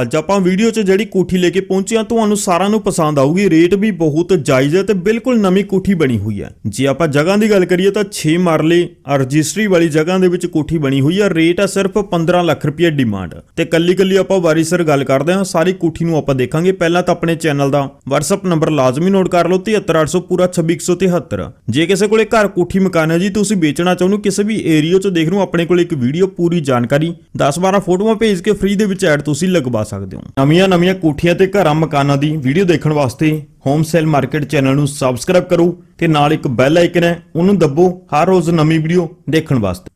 ਅੱਜ ਆਪਾਂ ਵੀਡੀਓ 'ਚ ਜਿਹੜੀ ਕੋਠੀ ਲੈ ਕੇ ਪਹੁੰਚੇ ਹਾਂ, ਤੁਹਾਨੂੰ ਸਾਰਿਆਂ ਨੂੰ ਪਸੰਦ ਆਊਗੀ। ਰੇਟ ਵੀ ਬਹੁਤ ਜਾਇਜ਼ ਹੈ ਤੇ ਬਿਲਕੁਲ ਨਵੀਂ ਕੋਠੀ ਬਣੀ ਹੋਈ ਹੈ। ਜੇ ਆਪਾਂ ਜਗ੍ਹਾ ਦੀ ਗੱਲ ਕਰੀਏ ਤਾਂ 6 ਮਰਲੇ ਰਜਿਸਟਰੀ ਵਾਲੀ ਜਗ੍ਹਾ ਦੇ ਵਿੱਚ ਕੋਠੀ ਬਣੀ ਹੋਈ ਹੈ। ਰੇਟ ਹੈ ਸਿਰਫ 15 ਲੱਖ ਰੁਪਏ ਡਿਮਾਂਡ। ਤੇ ਕੱਲੀ ਕੱਲੀ ਆਪਾਂ ਵਾਰੀ ਸਰ ਗੱਲ ਕਰਦੇ ਹਾਂ, ਸਾਰੀ ਕੋਠੀ ਨੂੰ ਆਪਾਂ ਦੇਖਾਂਗੇ। ਪਹਿਲਾਂ ਤਾਂ ਆਪਣੇ ਚੈਨਲ ਦਾ WhatsApp ਨੰਬਰ ਲਾਜ਼ਮੀ ਨੋਟ ਕਰ ਲਓ 73800 ਪੂਰਾ 26173 ਜੇ ਕਿਸੇ ਕੋਲੇ ਘਰ ਕੋਠੀ ਮਕਾਨ ਹੈ ਜੀ, ਤੁਸੀਂ ਵੇਚਣਾ ਚਾਹੁੰਦੇ ਹੋ, ਕਿਸੇ ਵੀ ਏਰੀਆ 'ਚ ਦੇਖ ਲਓ ਆਪਣੇ ਕੋਲ ਇੱਕ ਵੀਡੀਓ ਪੂਰੀ ਜਾਣਕਾਰੀ। 10-12 ਫੋਟੋਆਂ ਭੇਜ ਕੇ ਫ੍ਰੀ ਦੇ ਵਿੱਚ ਐਡ ਤੁਸੀਂ ਲਗਵਾ ਸਕਦੇ ਹੋ। ਨਵੀਆਂ ਨਵੀਆਂ ਕੋਠੀਆਂ ਤੇ ਘਰਾਂ ਮਕਾਨਾਂ ਦੀ ਵੀਡੀਓ ਦੇਖਣ ਵਾਸਤੇ ਹੋਮ ਸੇਲ ਮਾਰਕੀਟ ਚੈਨਲ ਨੂੰ ਸਬਸਕ੍ਰਾਈਬ ਕਰੋ ਤੇ ਨਾਲ ਇੱਕ ਬੈਲ ਆਈਕਨ ਹੈ, ਉਹਨੂੰ ਦੱਬੋ ਹਰ ਰੋਜ਼ ਨਵੀਂ ਵੀਡੀਓ ਦੇਖਣ ਵਾਸਤੇ।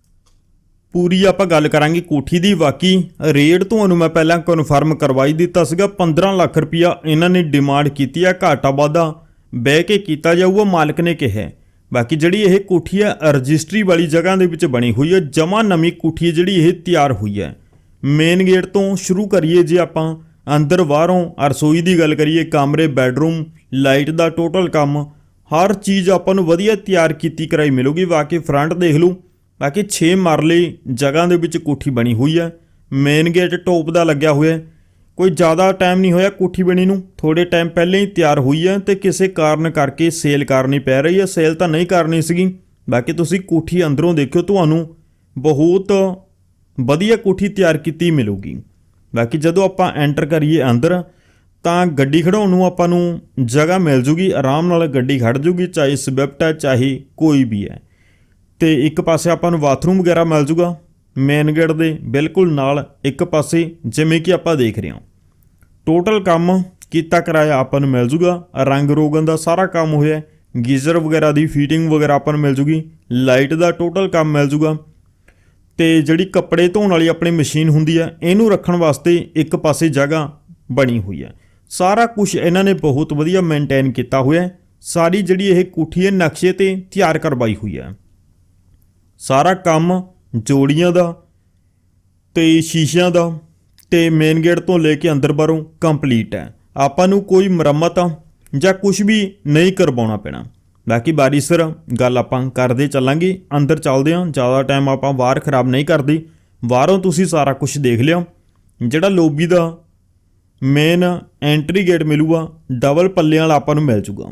ਪੂਰੀ ਆਪਾਂ ਗੱਲ ਕਰਾਂਗੇ ਕੋਠੀ ਦੀ। ਬਾਕੀ ਰੇਟ ਤੁਹਾਨੂੰ ਮੈਂ ਪਹਿਲਾਂ ਕਨਫਰਮ ਕਰਵਾਈ ਦਿੱਤਾ ਸੀਗਾ 15 ਲੱਖ ਰੁਪਇਆ ਇਹਨਾਂ ਨੇ ਡਿਮਾਂਡ ਕੀਤੀ ਹੈ ਘਾਟਾ ਵਾਧਾ ਬਹਿ ਕੇ ਕੀਤਾ ਜਾਊਗਾ, ਮਾਲਕ ਨੇ ਕਿਹਾ। ਬਾਕੀ ਜਿਹੜੀ ਇਹ ਕੋਠੀ ਹੈ ਰਜਿਸਟਰੀ ਵਾਲੀ ਜਗ੍ਹਾ ਦੇ ਵਿੱਚ ਬਣੀ ਹੋਈ ਹੈ ਜਮਾ ਨਵੀਂ ਕੋਠੀ ਜਿਹੜੀ ਇਹ ਤਿਆਰ ਹੋਈ ਹੈ ਮੇਨ ਗੇਟ ਤੋਂ ਸ਼ੁਰੂ ਕਰੀਏ ਜੇ ਆਪਾਂ, ਅੰਦਰ ਬਾਹਰੋਂ ਰਸੋਈ ਦੀ ਗੱਲ ਕਰੀਏ, ਕਮਰੇ, ਬੈੱਡਰੂਮ, ਲਾਈਟ ਦਾ ਟੋਟਲ ਕੰਮ, ਹਰ ਚੀਜ਼ ਆਪਾਂ ਨੂੰ ਵਧੀਆ ਤਿਆਰ ਕੀਤੀ ਕਰਾਈ ਮਿਲੂਗੀ। ਬਾਕੀ ਫਰੰਟ ਦੇਖ ਲਓ ਬਾਕੀ 6 ਮਰਲੇ ਜਗ੍ਹਾ ਦੇ ਵਿੱਚ ਕੋਠੀ ਬਣੀ ਹੋਈ ਹੈ ਮੇਨ ਗੇਟ ਟੋਪ ਦਾ ਲੱਗਿਆ ਹੋਇਆ ਹੈ। ਕੋਈ ਜ਼ਿਆਦਾ ਟਾਈਮ ਨਹੀਂ ਹੋਇਆ ਕੋਠੀ ਬਣੀ ਨੂੰ। ਥੋੜੇ ਟਾਈਮ ਪਹਿਲਾਂ ਹੀ ਤਿਆਰ ਹੋਈ ਹੈ ਤੇ ਕਿਸੇ ਕਾਰਨ ਕਰਕੇ ਸੇਲ ਕਰਨੀ ਪੈ ਰਹੀ ਹੈ ਸੇਲ ਤਾਂ ਨਹੀਂ ਕਰਨੀ ਸੀਗੀ। ਬਾਕੀ ਤੁਸੀਂ ਕੋਠੀ ਅੰਦਰੋਂ ਦੇਖਿਓ, ਤੁਹਾਨੂੰ ਬਹੁਤ ਵਧੀਆ ਕੋਠੀ ਤਿਆਰ ਕੀਤੀ ਮਿਲੂਗੀ। ਬਾਕੀ ਜਦੋਂ ਆਪਾਂ ਐਂਟਰ ਕਰੀਏ ਅੰਦਰ, ਤਾਂ ਗੱਡੀ ਖੜਾਉਣ ਨੂੰ ਆਪਾਂ ਨੂੰ ਜਗ੍ਹਾ ਮਿਲ ਜੂਗੀ, ਆਰਾਮ ਨਾਲ ਗੱਡੀ ਖੜ ਜੂਗੀ, ਚਾਹੇ ਸਵਿਫਟ ਹੈ, ਚਾਹੇ ਕੋਈ ਵੀ ਹੈ। ਤੇ ਇੱਕ ਪਾਸੇ ਆਪਾਂ ਨੂੰ ਬਾਥਰੂਮ ਵਗੈਰਾ ਮਿਲ ਜੂਗਾ ਮੇਨ ਗੇਟ ਦੇ ਬਿਲਕੁਲ ਨਾਲ ਇੱਕ ਪਾਸੇ, ਜਿਵੇਂ ਕਿ ਆਪਾਂ ਦੇਖ ਰਹੇ ਹਾਂ। ਟੋਟਲ ਕੰਮ ਕੀਤਾ ਕਰਾਇਆ ਆਪਾਂ ਨੂੰ ਮਿਲ ਜੂਗਾ, ਰੰਗ ਰੋਗਨ ਦਾ ਸਾਰਾ ਕੰਮ ਹੋਇਆ, ਗੀਜ਼ਰ ਵਗੈਰਾ ਦੀ ਫੀਟਿੰਗ ਵਗੈਰਾ ਆਪਾਂ ਨੂੰ ਮਿਲ ਜੂਗੀ ਲਾਈਟ ਦਾ ਟੋਟਲ ਕੰਮ ਮਿਲ ਜੂਗਾ ਤੇ ਜਿਹੜੀ ਕੱਪੜੇ ਧੋਣ ਵਾਲੀ ਆਪਣੀ ਮਸ਼ੀਨ ਹੁੰਦੀ ਹੈ, ਇਹਨੂੰ ਰੱਖਣ ਵਾਸਤੇ ਇੱਕ ਪਾਸੇ ਜਗ੍ਹਾ ਬਣੀ ਹੋਈ ਹੈ। ਸਾਰਾ ਕੁਝ ਇਹਨਾਂ ਨੇ ਬਹੁਤ ਵਧੀਆ ਮੇਨਟੇਨ ਕੀਤਾ ਹੋਇਆ ਹੈ। ਸਾਰੀ ਜਿਹੜੀ ਇਹ ਕੋਠੀ ਹੈ, ਨਕਸ਼ੇ ਤੇ ਤਿਆਰ ਕਰਵਾਈ ਹੋਈ ਹੈ। ਸਾਰਾ ਕੰਮ ਜੋੜੀਆਂ ਦਾ ਤੇ ਸ਼ੀਸ਼ਿਆਂ ਦਾ ਤੇ ਮੇਨ ਗੇਟ ਤੋਂ ਲੈ ਕੇ ਅੰਦਰ ਬਾਹਰੋਂ ਕੰਪਲੀਟ ਹੈ। ਆਪਾਂ ਨੂੰ ਕੋਈ ਮੁਰੰਮਤ ਜਾਂ ਕੁਝ ਵੀ ਨਹੀਂ ਕਰਵਾਉਣਾ ਪੈਣਾ। ਬਾਕੀ ਬਾਰੀ ਸਰ ਗੱਲ ਆਪਾਂ ਕਰਦੇ ਚੱਲਾਂਗੇ। ਅੰਦਰ ਚੱਲਦੇ ਹਾਂ। ਜ਼ਿਆਦਾ ਟਾਈਮ ਆਪਾਂ ਬਾਹਰ ਖਰਾਬ ਨਹੀਂ ਕਰਦੇ। ਬਾਹਰੋਂ ਤੁਸੀਂ ਸਾਰਾ ਕੁਝ ਦੇਖ ਲਿਆ ਜਿਹੜਾ ਲੋਬੀ ਦਾ ਮੇਨ ਐਂਟਰੀ ਗੇਟ ਮਿਲੂਗਾ ਡਬਲ ਪੱਲਿਆਂ ਵਾਲਾ ਆਪਾਂ ਨੂੰ ਮਿਲ ਜੂਗਾ।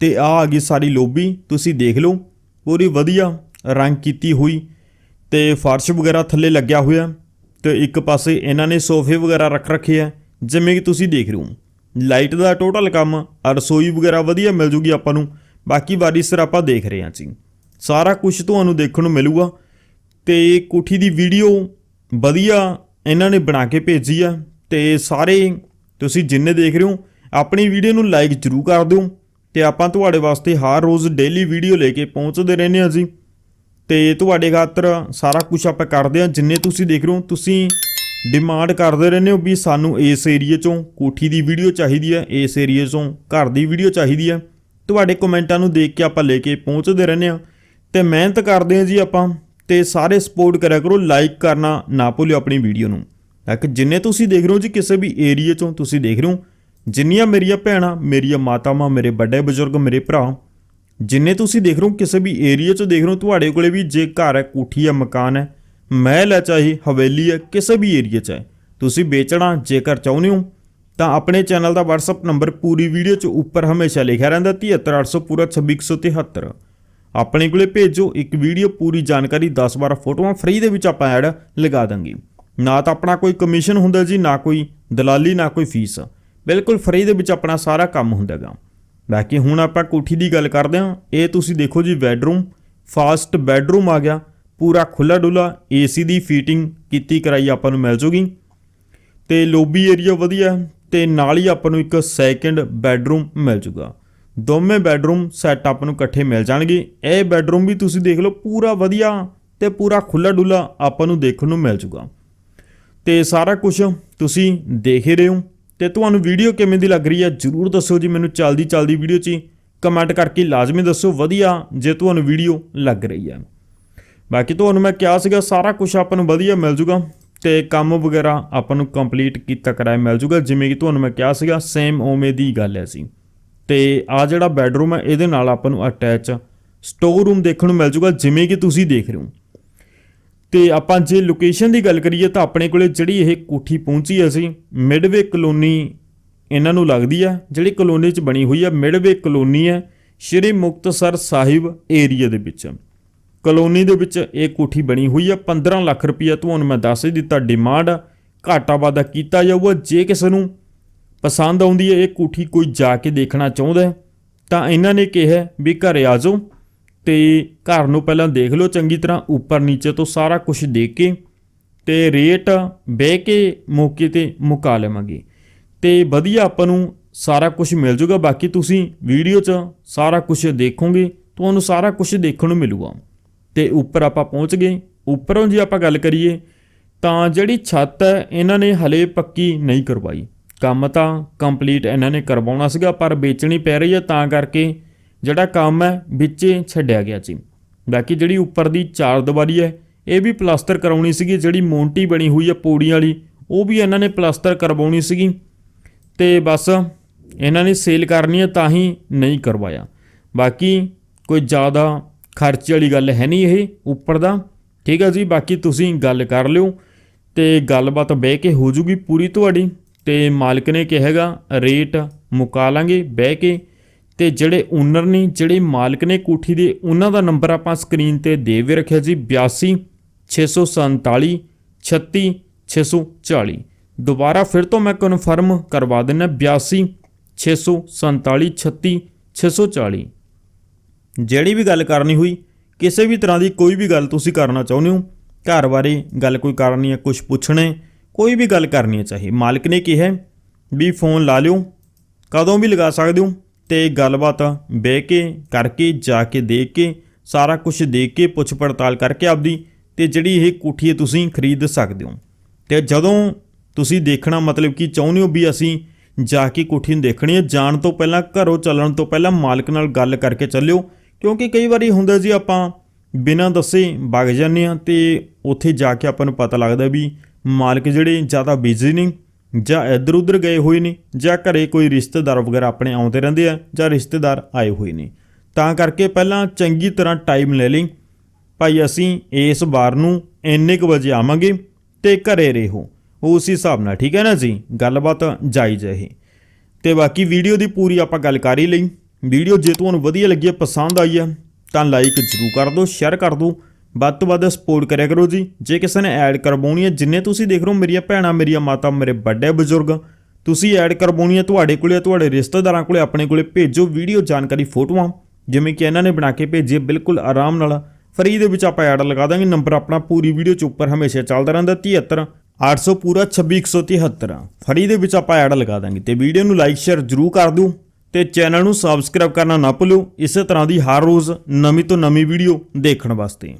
ਤੇ ਆ ਆ ਗਈ ਸਾਰੀ ਲੋਬੀ ਤੁਸੀਂ ਦੇਖ ਲਓ। ਪੂਰੀ ਵਧੀਆ ਰੰਗ ਕੀਤੀ ਹੋਈ। ਤੇ ਫਰਸ਼ ਵਗੈਰਾ ਥੱਲੇ ਲੱਗਿਆ ਹੋਇਆ। ਤੇ ਇੱਕ ਪਾਸੇ ਇਹਨਾਂ ਨੇ ਸੋਫੇ ਵਗੈਰਾ ਰੱਖ ਰੱਖੇ ਆ। ਜਿਵੇਂ ਕਿ ਤੁਸੀਂ ਦੇਖ ਰਹੇ ਹੋ। ਲਾਈਟ ਦਾ ਟੋਟਲ ਕੰਮ ਰਸੋਈ ਵਗੈਰਾ ਵਧੀਆ ਮਿਲ ਜੂਗੀ ਆਪਾਂ ਨੂੰ। ਬਾਕੀ ਵਾਰੀ ਸਿਰ ਆਪਾਂ ਦੇਖ ਰਹੇ ਹਾਂ ਜੀ। ਸਾਰਾ ਕੁਝ ਤੁਹਾਨੂੰ ਦੇਖਣ ਨੂੰ ਮਿਲੂਗਾ। ਤੇ ਕੋਠੀ ਦੀ ਵੀਡੀਓ ਵਧੀਆ ਇਹਨਾਂ ਨੇ ਬਣਾ ਕੇ ਭੇਜੀ ਆ। ਤੇ ਸਾਰੇ ਤੁਸੀਂ ਜਿੰਨੇ ਦੇਖ ਰਹੇ ਹੋ, ਆਪਣੀ ਵੀਡੀਓ ਨੂੰ ਲਾਈਕ ਜ਼ਰੂਰ ਕਰ ਦਿਓ। ਤੇ ਆਪਾਂ ਤੁਹਾਡੇ ਵਾਸਤੇ ਹਰ ਰੋਜ਼ ਡੇਲੀ ਵੀਡੀਓ ਲੈ ਕੇ ਪਹੁੰਚਦੇ ਰਹਿੰਦੇ ਹਾਂ ਜੀ। ਤੇ ਤੁਹਾਡੇ ਖਾਤਰ ਸਾਰਾ ਕੁਝ ਆਪਾਂ ਕਰਦੇ ਹਾਂ। ਜਿੰਨੇ ਤੁਸੀਂ ਦੇਖ ਰਹੇ ਹੋ, ਤੁਸੀਂ ਡਿਮਾਂਡ ਕਰਦੇ ਰਹਿੰਦੇ ਹੋ ਵੀ ਸਾਨੂੰ ਇਸ ਏਰੀਏ ਚੋਂ ਕੋਠੀ ਦੀ ਵੀਡੀਓ ਚਾਹੀਦੀ ਹੈ, ਇਸ ਏਰੀਏ ਚੋਂ ਘਰ ਦੀ ਵੀਡੀਓ ਚਾਹੀਦੀ ਹੈ। ਤੁਹਾਡੇ ਕਮੈਂਟਾਂ ਨੂੰ ਦੇਖ ਕੇ ਆਪਾਂ ਲੈ ਕੇ ਪਹੁੰਚਦੇ ਰਹਿੰਦੇ ਹਾਂ। ਤੇ ਮਿਹਨਤ ਕਰਦੇ ਹਾਂ ਜੀ ਆਪਾਂ। ਤੇ ਸਾਰੇ ਸਪੋਰਟ ਕਰਿਆ ਕਰੋ, ਲਾਈਕ ਕਰਨਾ ਨਾ ਭੁੱਲਿਓ ਆਪਣੀ ਵੀਡੀਓ ਨੂੰ। ਤਾਂ ਕਿ ਜਿੰਨੇ ਤੁਸੀਂ ਦੇਖ ਰਹੇ ਹੋ ਜੀ ਕਿਸੇ ਵੀ ਏਰੀਏ ਚੋਂ ਤੁਸੀਂ ਦੇਖ ਰਹੇ ਹੋ, ਜਿੰਨੀਆਂ ਮੇਰੀਆਂ ਭੈਣਾਂ, ਮੇਰੀਆਂ ਮਾਤਾਵਾਂ, ਮੇਰੇ ਵੱਡੇ ਬਜ਼ੁਰਗ, ਮੇਰੇ ਭਰਾ, ਜਿੰਨੇ ਤੁਸੀਂ ਦੇਖ ਰਹੇ ਹੋ, ਕਿਸੇ ਵੀ ਏਰੀਆ 'ਚ ਦੇਖ ਰਹੇ ਹੋ, ਤੁਹਾਡੇ ਕੋਲੇ ਵੀ ਜੇ ਘਰ ਹੈ, ਕੋਠੀ ਹੈ, ਮਕਾਨ ਹੈ, ਮਹਿਲ ਹੈ, ਚਾਹੇ ਹਵੇਲੀ ਹੈ, ਕਿਸੇ ਵੀ ਏਰੀਆ 'ਚ ਹੈ, ਤੁਸੀਂ ਵੇਚਣਾ, ਜੇਕਰ ਚਾਹੁੰਦੇ ਹੋ ਤਾਂ ਆਪਣੇ ਚੈਨਲ ਦਾ WhatsApp ਨੰਬਰ ਪੂਰੀ ਵੀਡੀਓ 'ਚ ਉੱਪਰ ਹਮੇਸ਼ਾ ਲਿਖਿਆ ਰਹਿੰਦਾ 73800 ਪੂਰਾ 26173 ਆਪਣੇ ਕੋਲੇ ਭੇਜੋ, ਇੱਕ ਵੀਡੀਓ ਪੂਰੀ ਜਾਣਕਾਰੀ 10-12 ਫੋਟੋਆਂ ਫ੍ਰੀ ਦੇ ਵਿੱਚ ਆਪਾਂ ਐਡ ਲਗਾ ਦਾਂਗੇ। ਨਾ ਤਾਂ ਆਪਣਾ ਕੋਈ ਕਮਿਸ਼ਨ ਹੁੰਦਾ ਜੀ, ਨਾ ਕੋਈ ਦਲਾਲੀ, ਨਾ ਕੋਈ ਫੀਸ। ਬਿਲਕੁਲ ਫ੍ਰੀ ਦੇ ਵਿੱਚ ਆਪਣਾ ਸਾਰਾ ਕੰਮ ਹੁੰਦਾਗਾ ਬਾਕੀ ਹੁਣ ਆਪਾਂ ਕੋਠੀ ਦੀ ਗੱਲ ਕਰਦੇ ਹਾਂ। ਇਹ ਤੁਸੀਂ ਦੇਖੋ ਜੀ ਬੈੱਡਰੂਮ ਫਾਸਟ ਬੈੱਡਰੂਮ ਆ ਗਿਆ। ਪੂਰਾ ਖੁੱਲਾ ਡੁੱਲਾ ਏਸੀ ਦੀ ਫੀਟਿੰਗ ਕੀਤੀ ਕਰਾਈ ਆਪਾਂ ਨੂੰ ਮਿਲ ਜੂਗੀ। ਤੇ ਲੋਬੀ ਏਰੀਆ ਵਧੀਆ ਤੇ ਨਾਲ ਹੀ ਆਪਾਂ ਨੂੰ ਇੱਕ ਸੈਕੰਡ ਬੈੱਡਰੂਮ ਮਿਲ ਜੂਗਾ। ਦੋਵੇਂ ਬੈੱਡਰੂਮ ਸੈੱਟ ਆਪਾਂ ਨੂੰ ਇਕੱਠੇ ਮਿਲ ਜਾਣਗੇ। ਇਹ ਬੈੱਡਰੂਮ ਵੀ ਤੁਸੀਂ ਦੇਖ ਲਓ ਪੂਰਾ ਵਧੀਆ ਤੇ ਪੂਰਾ ਖੁੱਲਾ ਡੁੱਲਾ ਆਪਾਂ ਨੂੰ ਦੇਖਣ ਨੂੰ ਮਿਲ ਜੂਗਾ। ਤੇ ਸਾਰਾ ਕੁਝ ਤੁਸੀਂ ਦੇਖ ਹੀ ਰਹੇ ਹੋ ਤੇ ਤੁਹਾਨੂੰ ਵੀਡੀਓ ਕਿਵੇਂ ਦੀ ਲੱਗ ਰਹੀ ਹੈ ਜਰੂਰ ਦੱਸੋ ਜੀ ਮੈਨੂੰ ਚਲਦੀ ਚਲਦੀ ਵੀਡੀਓ 'ਚ ਕਮੈਂਟ ਕਰਕੇ ਲਾਜ਼ਮੀ ਦੱਸੋ ਵਧੀਆ ਜੇ ਤੁਹਾਨੂੰ ਵੀਡੀਓ ਲੱਗ ਰਹੀ ਹੈ। ਬਾਕੀ ਤੁਹਾਨੂੰ ਮੈਂ ਕਿਹਾ ਸੀਗਾ ਸਾਰਾ ਕੁਝ ਆਪਾਂ ਨੂੰ ਵਧੀਆ ਮਿਲ ਜੂਗਾ। ਤੇ ਕੰਮ ਵਗੈਰਾ ਆਪਾਂ ਨੂੰ ਕੰਪਲੀਟ ਕੀਤਾ ਕਰਾਇਆ ਮਿਲ ਜੂਗਾ, ਜਿਵੇਂ ਕਿ ਤੁਹਾਨੂੰ ਮੈਂ ਕਿਹਾ ਸੀਗਾ ਸੇਮ ਓਵੇਂ ਦੀ ਗੱਲ ਹੈ ਸੀ ਤੇ ਆ ਜਿਹੜਾ ਬੈਡਰੂਮ ਹੈ, ਇਹਦੇ ਨਾਲ ਆਪਾਂ ਨੂੰ ਅਟੈਚ ਸਟੋਰ ਰੂਮ ਦੇਖਣ ਨੂੰ ਮਿਲ ਜੂਗਾ, ਜਿਵੇਂ ਕਿ ਤੁਸੀਂ ਦੇਖ ਰਹੇ ਹੋ। ਤੇ ਆਪਾਂ ਜੇ ਲੋਕੇਸ਼ਨ ਦੀ ਗੱਲ ਕਰੀਏ ਤਾਂ ਆਪਣੇ ਕੋਲੇ ਜਿਹੜੀ ਇਹ ਕੋਠੀ ਪਹੁੰਚੀ ਅਸੀਂ ਮਿਡਵੇ ਕਲੋਨੀ ਇਹਨਾਂ ਨੂੰ ਲੱਗਦੀ ਆ ਜਿਹੜੀ ਕਲੋਨੀ 'ਚ ਬਣੀ ਹੋਈ ਆ ਮਿਡਵੇ ਕਲੋਨੀ ਹੈ, ਸ਼੍ਰੀ ਮੁਕਤਸਰ ਸਾਹਿਬ ਏਰੀਆ ਦੇ ਵਿੱਚ। ਕਲੋਨੀ ਦੇ ਵਿੱਚ ਇਹ ਕੋਠੀ ਬਣੀ ਹੋਈ ਆ। 15 ਲੱਖ ਰੁਪਈਆ ਤੁਹਾਨੂੰ ਮੈਂ ਦੱਸ ਹੀ ਦਿੱਤਾ ਡਿਮਾਂਡ ਘਾਟਾ ਵਾਧਾ ਕੀਤਾ ਜਾਊਗਾ। ਜੇ ਕਿਸੇ ਨੂੰ ਪਸੰਦ ਆਉਂਦੀ ਹੈ ਇਹ ਕੋਠੀ ਕੋਈ ਜਾ ਕੇ ਦੇਖਣਾ ਚਾਹੁੰਦਾ ਹੈ, ਤਾਂ ਇਹਨਾਂ ਨੇ ਕਿਹਾ ਵੀ ਘਰੇ ਆ ਜਾਓ ਤੇ ਘਰ ਨੂੰ ਪਹਿਲਾਂ ਦੇਖ ਲਓ ਚੰਗੀ ਤਰ੍ਹਾਂ ਉੱਪਰ ਨੀਚੇ ਤੋਂ ਸਾਰਾ ਕੁਝ ਦੇਖ ਕੇ ਤੇ ਰੇਟ ਬਹਿ ਕੇ ਮੌਕੇ ਤੇ ਮੁਕਾ ਲਵਾਂਗੇ। ਤੇ ਵਧੀਆ ਆਪਾਂ ਨੂੰ ਸਾਰਾ ਕੁਝ ਮਿਲ ਜਾਊਗਾ। ਬਾਕੀ ਤੁਸੀਂ ਵੀਡੀਓ 'ਚ ਸਾਰਾ ਕੁਝ ਦੇਖੋਗੇ ਤੁਹਾਨੂੰ ਸਾਰਾ ਕੁਝ ਦੇਖਣ ਨੂੰ ਮਿਲੂਗਾ। ਤੇ ਉੱਪਰ ਆਪਾਂ ਪਹੁੰਚ ਗਏ। ਉੱਪਰੋਂ ਜੇ ਆਪਾਂ ਗੱਲ ਕਰੀਏ, ਤਾਂ ਜਿਹੜੀ ਛੱਤ ਹੈ, ਇਹਨਾਂ ਨੇ ਹਲੇ ਪੱਕੀ ਨਹੀਂ ਕਰਵਾਈ। ਕੰਮ ਤਾਂ ਕੰਪਲੀਟ ਇਹਨਾਂ ਨੇ ਕਰਵਾਉਣਾ ਸੀਗਾ, ਪਰ ਵੇਚਣੀ ਪੈ ਰਹੀ ਹੈ, ਤਾਂ ਕਰਕੇ ਜਿਹੜਾ ਕੰਮ ਹੈ, ਵਿੱਚੇ ਛੱਡਿਆ ਗਿਆ ਜੀ ਬਾਕੀ ਜਿਹੜੀ ਉੱਪਰ ਦੀ ਚਾਰ ਦੀਵਾਰੀ ਹੈ, ਇਹ ਵੀ ਪਲਾਸਟਰ ਕਰਾਉਣੀ ਸੀਗੀ, ਜਿਹੜੀ ਮੋਂਟੀ ਬਣੀ ਹੋਈ ਹੈ ਪੌੜੀ ਵਾਲੀ, ਉਹ ਵੀ ਇਹਨਾਂ ਨੇ ਪਲਾਸਟਰ ਕਰਵਾਉਣੀ ਸੀਗੀ। ਤੇ ਬਸ ਇਹਨਾਂ ਨੇ ਸੇਲ ਕਰਨੀ ਹੈ, ਤਾਂ ਹੀ ਨਹੀਂ ਕਰਵਾਇਆ। ਬਾਕੀ ਕੋਈ ਜ਼ਿਆਦਾ ਖਰਚੇ ਵਾਲੀ ਗੱਲ ਹੈ ਨਹੀਂ ਇਹ ਉੱਪਰ ਦਾ। ਠੀਕ ਹੈ ਜੀ, ਬਾਕੀ ਤੁਸੀਂ ਗੱਲ ਕਰ ਲਿਓ ਤੇ ਗੱਲਬਾਤ ਬਹਿ ਕੇ ਹੋ ਜੂਗੀ ਪੂਰੀ ਤੁਹਾਡੀ। ਤੇ ਮਾਲਕ ਨੇ ਕਿਹਾਗਾ ਰੇਟ ਮੁਕਾ ਲਾਂਗੇ ਬਹਿ ਕੇ। ਤੇ ਜਿਹੜੇ ਓਨਰ ਨੇ, ਜਿਹੜੇ ਮਾਲਕ ਨੇ ਕੋਠੀ ਦੇ, ਉਹਨਾਂ ਦਾ ਨੰਬਰ ਆਪਾਂ ਸਕਰੀਨ ਤੇ ਦੇ ਵੀ ਰੱਖਿਆ ਜੀ। 82 647 36 640 ਦੁਬਾਰਾ ਫਿਰ ਤੋਂ ਮੈਂ ਕਨਫਰਮ ਕਰਵਾ ਦਿੰਦਾ 82 647 36 640 ਜਿਹੜੀ ਵੀ ਗੱਲ ਕਰਨੀ ਹੋਈ, ਕਿਸੇ ਵੀ ਤਰ੍ਹਾਂ ਦੀ ਕੋਈ ਵੀ ਗੱਲ ਤੁਸੀਂ ਕਰਨਾ ਚਾਹੁੰਦੇ ਹੋ, ਘਰ ਬਾਰੇ ਗੱਲ ਕੋਈ ਕਰਨੀ ਹੈ ਕੁਝ ਪੁੱਛਣਾ ਕੋਈ ਵੀ ਗੱਲ ਕਰਨੀ ਹੈ, ਚਾਹੀ ਮਾਲਕ ਨੇ ਕਿਹਾ ਵੀ ਫੋਨ ਲਾ ਲਿਓ, ਕਦੋਂ ਵੀ ਲਗਾ ਸਕਦੇ ਹੋ ਤੇ ਗੱਲਬਾਤ ਬਹਿ ਕੇ, ਕਰਕੇ, ਜਾ ਕੇ, ਦੇਖ ਕੇ, ਸਾਰਾ ਕੁਝ ਦੇਖ ਕੇ, ਪੁੱਛ ਪੜਤਾਲ ਕਰਕੇ ਆਪਦੀ ਤੇ ਜਿਹੜੀ ਇਹ ਕੋਠੀ ਹੈ ਤੁਸੀਂ ਖਰੀਦ ਸਕਦੇ ਹੋ। ਤੇ ਜਦੋਂ ਤੁਸੀਂ ਦੇਖਣਾ ਮਤਲਬ ਕਿ ਚਾਹੁੰਦੇ ਹੋ ਵੀ ਅਸੀਂ ਜਾ ਕੇ ਕੋਠੀ ਨੂੰ ਦੇਖਣੀ ਹੈ, ਜਾਣ ਤੋਂ ਪਹਿਲਾਂ, ਘਰੋਂ ਚੱਲਣ ਤੋਂ ਪਹਿਲਾਂ ਮਾਲਕ ਨਾਲ ਗੱਲ ਕਰਕੇ ਚੱਲਿਓ ਕਿਉਂਕਿ ਕਈ ਵਾਰੀ ਹੁੰਦਾ ਜੀ ਆਪਾਂ ਬਿਨਾਂ ਦੱਸੇ ਵਗ ਜਾਂਦੇ ਆ ਤੇ ਉੱਥੇ ਜਾ ਕੇ ਆਪਾਂ ਨੂੰ ਪਤਾ ਲੱਗਦਾ ਵੀ ਮਾਲਕ ਜਿਹੜੇ ਜ਼ਿਆਦਾ ਬਿਜ਼ੀ ਨੇ ਜਾਂ ਇੱਧਰ ਉੱਧਰ ਗਏ ਹੋਏ ਨੇ ਜਾਂ ਘਰੇ ਕੋਈ ਰਿਸ਼ਤੇਦਾਰ ਵਗੈਰਾ ਆਪਣੇ ਆਉਂਦੇ ਰਹਿੰਦੇ ਆ ਜਾਂ ਰਿਸ਼ਤੇਦਾਰ ਆਏ ਹੋਏ ਨੇ। ਤਾਂ ਕਰਕੇ ਪਹਿਲਾਂ ਚੰਗੀ ਤਰ੍ਹਾਂ ਟਾਈਮ ਲੈ ਲਈ। ਭਾਈ, ਅਸੀਂ ਇਸ ਵਾਰ ਨੂੰ ਇੰਨੇ ਕੁ ਵਜੇ ਆਵਾਂਗੇ ਤੇ ਘਰੇ ਰਹੋ। ਉਸ ਹਿਸਾਬ ਨਾਲ, ਠੀਕ ਹੈ ਨਾ ਜੀ? ਗੱਲਬਾਤ ਜਾਇਜ਼ ਹੈ ਇਹ। ਤੇ ਬਾਕੀ ਵੀਡੀਓ ਦੀ ਪੂਰੀ ਆਪਾਂ ਗੱਲ ਕਰ ਹੀ ਲਈ। ਵੀਡੀਓ ਜੇ ਤੁਹਾਨੂੰ ਵਧੀਆ ਲੱਗੀ ਹੈ, ਪਸੰਦ ਆਈ ਹੈ, ਤਾਂ ਲਾਈਕ ਜ਼ਰੂਰ ਕਰ ਦਿਓ ਸ਼ੇਅਰ ਕਰ ਦਿਓ। ਵੱਧ ਤੋਂ ਵੱਧ ਸਪੋਰਟ ਕਰਿਆ ਕਰੋ ਜੀ। ਜੇ ਕਿਸੇ ਨੇ ਐਡ ਕਰਵਾਉਣੀ ਹੈ, ਜਿੰਨੇ ਤੁਸੀਂ ਦੇਖ ਰਹੇ ਹੋ, ਮੇਰੀਆਂ ਭੈਣਾਂ, ਮੇਰੀਆਂ ਮਾਤਾ, ਮੇਰੇ ਵੱਡੇ ਬਜ਼ੁਰਗ, ਤੁਸੀਂ ਐਡ ਕਰਵਾਉਣੀ ਹੈ, ਤੁਹਾਡੇ ਕੋਲੇ, ਤੁਹਾਡੇ ਰਿਸ਼ਤੇਦਾਰਾਂ ਕੋਲੇ, ਆਪਣੇ ਕੋਲੇ ਭੇਜੋ ਵੀਡੀਓ ਜਾਣਕਾਰੀ ਫੋਟੋਆਂ, ਜਿਵੇਂ ਕਿ ਇਹਨਾਂ ਨੇ ਬਣਾ ਕੇ ਭੇਜੇ ਬਿਲਕੁਲ ਆਰਾਮ ਨਾਲ। ਫਰੀ ਦੇ ਵਿੱਚ ਆਪਾਂ ਐਡ ਲਗਾ ਦਾਂਗੇ ਨੰਬਰ ਆਪਣਾ ਪੂਰੀ ਵੀਡੀਓ ਚ ਉੱਪਰ ਹਮੇਸ਼ਾ ਚੱਲਦਾ ਰਹਿੰਦਾ 73 800 ਪੂਰਾ 26173 ਫਰੀ ਦੇ ਵਿੱਚ ਆਪਾਂ ਐਡ ਲਗਾ ਦਾਂਗੇ। ਤੇ ਵੀਡੀਓ ਨੂੰ ਲਾਈਕ ਸ਼ੇਅਰ ਜਰੂਰ ਕਰ ਦਿਓ। ਤੇ ਚੈਨਲ ਨੂੰ ਸਬਸਕ੍ਰਾਈਬ ਕਰਨਾ ਨਾ ਭੁੱਲਿਓ। ਇਸੇ ਤਰ੍ਹਾਂ ਦੀ ਹਰ ਰੋਜ਼ ਨਵੀਂ ਤੋਂ ਨਵੀਂ ਵੀਡੀਓ ਦੇਖਣ ਵਾਸਤੇ।